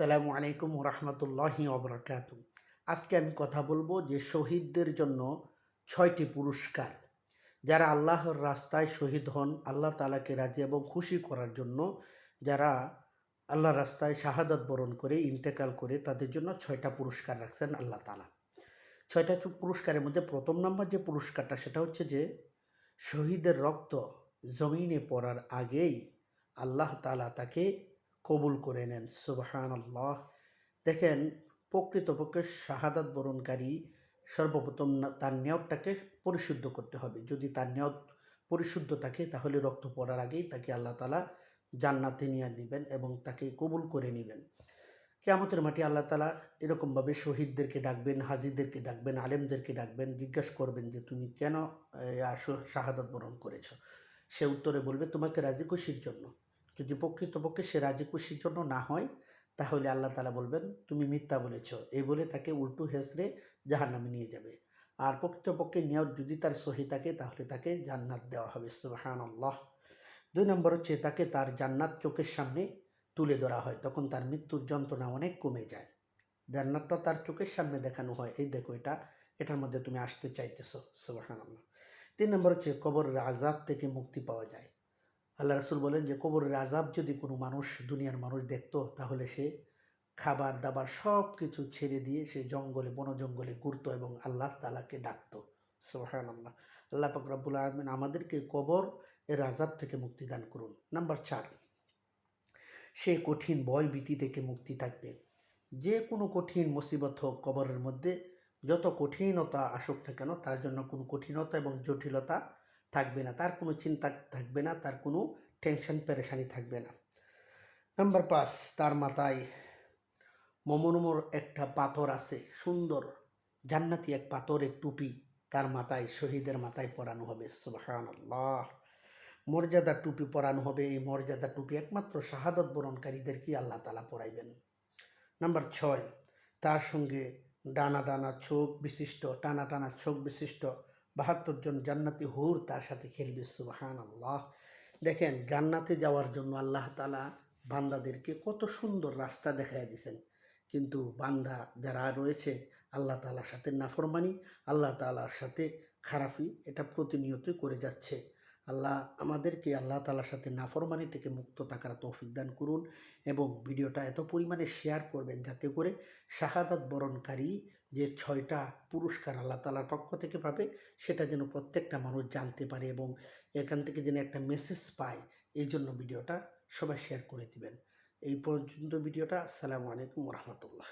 আসসালামু আলাইকুম রহমতুল্লাহি অবরাকাত আজকে আমি কথা বলব যে শহীদদের জন্য ছয়টি পুরস্কার। যারা আল্লাহর রাস্তায় শহীদ হন, আল্লাহ তালাকে রাজি এবং খুশি করার জন্য যারা আল্লাহ রাস্তায় শাহাদত বরণ করে, ইন্তেকাল করে, তাদের জন্য ছয়টা পুরস্কার রাখছেন আল্লাহ তালা ছয়টা পুরস্কারের মধ্যে প্রথম নম্বর যে পুরস্কারটা, সেটা হচ্ছে যে শহীদের রক্ত জমিনে পড়ার আগেই আল্লাহ তালা তাকে কবুল করে নেন সুবহান আল্লাহ দেখেন, প্রকৃতপক্ষে শাহাদাত বরণকারী সর্বপ্রথম তার নিয়তটাকে পরিশুদ্ধ করতে হবে। যদি তার নিয়ত পরিশুদ্ধ থাকে, তাহলে রক্ত পড়ার আগেই তাকে আল্লাহ তালা জান্নাতে নিয়ে নেবেন এবং তাকে কবুল করে নেবেন। কেয়ামতের মাটি আল্লাহ তালা এরকমভাবে শহীদদেরকে ডাকবেন, হাজিদেরকে ডাকবেন, আলেমদেরকে ডাকবেন, জিজ্ঞাসা করবেন যে, তুমি কেন আস- বরণ করেছ? সে উত্তরে বলবে, তোমাকে রাজি খুশির জন্য। যদি প্রকৃতপক্ষে সে রাজি খুশির জন্য না হয়, তাহলে আল্লাহ তালা বলবেন, তুমি মিথ্যা বলেছ। এই বলে তাকে উল্টো হেসড়ে জাহান্নামে নিয়ে যাবে। আর প্রকৃতপক্ষে নিয়ত যদি তার সহি থাকে, তাহলে তাকে জান্নাত দেওয়া হবে। সুবাহান আল্লাহ দুই নম্বর হচ্ছে, তাকে তার জান্নাত চোখের সামনে তুলে ধরা হয়। তখন তার মৃত্যুর যন্ত্রণা অনেক কমে যায়। জান্নাতটা তার চোখের সামনে দেখানো হয়। এই দেখো এটা, এটার মধ্যে তুমি আসতে চাইতেছো। সুবাহান আল্লাহ তিন নম্বর হচ্ছে কবর আজাব থেকে মুক্তি পাওয়া যায়। আল্লাহ রসুল বলেন যে, কবরের আজাব যদি কোনো মানুষ, দুনিয়ার মানুষ দেখতো, তাহলে সে খাবার দাবার সব কিছু ছেড়ে দিয়ে সে জঙ্গলে বন জঙ্গলে ঘুরতো এবং আল্লাহ তালাকে ডাকতো। সোহান আল্লাহ আল্লাহ পাক রব্বুল আলমিন আমাদেরকে কবর এর আজাব থেকে মুক্তি দান করুন। নাম্বার চার, সে কঠিন ভয় ভীতি থেকে মুক্তি থাকবে। যে কোনো কঠিন মুসিবত হোক কবরের মধ্যে, যত কঠিনতা আসুক না কেন, তার জন্য কোনো কঠিনতা এবং জটিলতা থাকবে না, তার কোনো চিন্তা থাকবে না, তার কোনো টেনশন পেরেশানি থাকবে না। নাম্বার পাঁচ, তার মাথায় মমনমর একটা পাথর আছে, সুন্দর, জান্নাতি এক পাথরের টুপি তার মাথায়, শহীদের মাথায় পরানো হবে সুবহান আল্লাহ মর্যাদা টুপি পরানো হবে, এই মর্যাদা টুপি একমাত্র শাহাদত বরণকারীদেরকেই আল্লাহ তালা পরাইবেন? নাম্বার ছয়, তার সঙ্গে ডানা ডানা, চোখ বিশিষ্ট, টানা টানা, চোখ বিশিষ্ট বাহাত্তর জন জান্নাতি হুর তার সাথে খেলবে সুবাহান আল্লাহ দেখেন, জান্নাতে যাওয়ার জন্য আল্লাহ তালা বান্দাদেরকে কত সুন্দর রাস্তা দেখাই দিয়েছেন কিন্তু বান্দা যারা রয়েছে, আল্লাহ তালার সাথে নাফরমানি, আল্লাহ তালার সাথে খারাপি, এটা প্রতিনিয়তই করে যাচ্ছে। আল্লাহ আমাদেরকে আল্লাহ তালার সাথে নাফরমানি থেকে মুক্ত থাকার তৌফিক দান করুন এবং ভিডিওটা এত পরিমাণে শেয়ার করবেন যাতে করে শাহাদাত বরণকারী যে ছয়টা পুরস্কার আল্লাহ তালার পক্ষ থেকে পাবে, সেটা যেন প্রত্যেকটা মানুষ জানতে পারে এবং এখান থেকে যেন একটা মেসেজ পায়, এই জন্য ভিডিওটা সবাই শেয়ার করে দিবেন। এই পর্যন্ত ভিডিওটা, আসসালামু আলাইকুম রহমতুল্লাহ।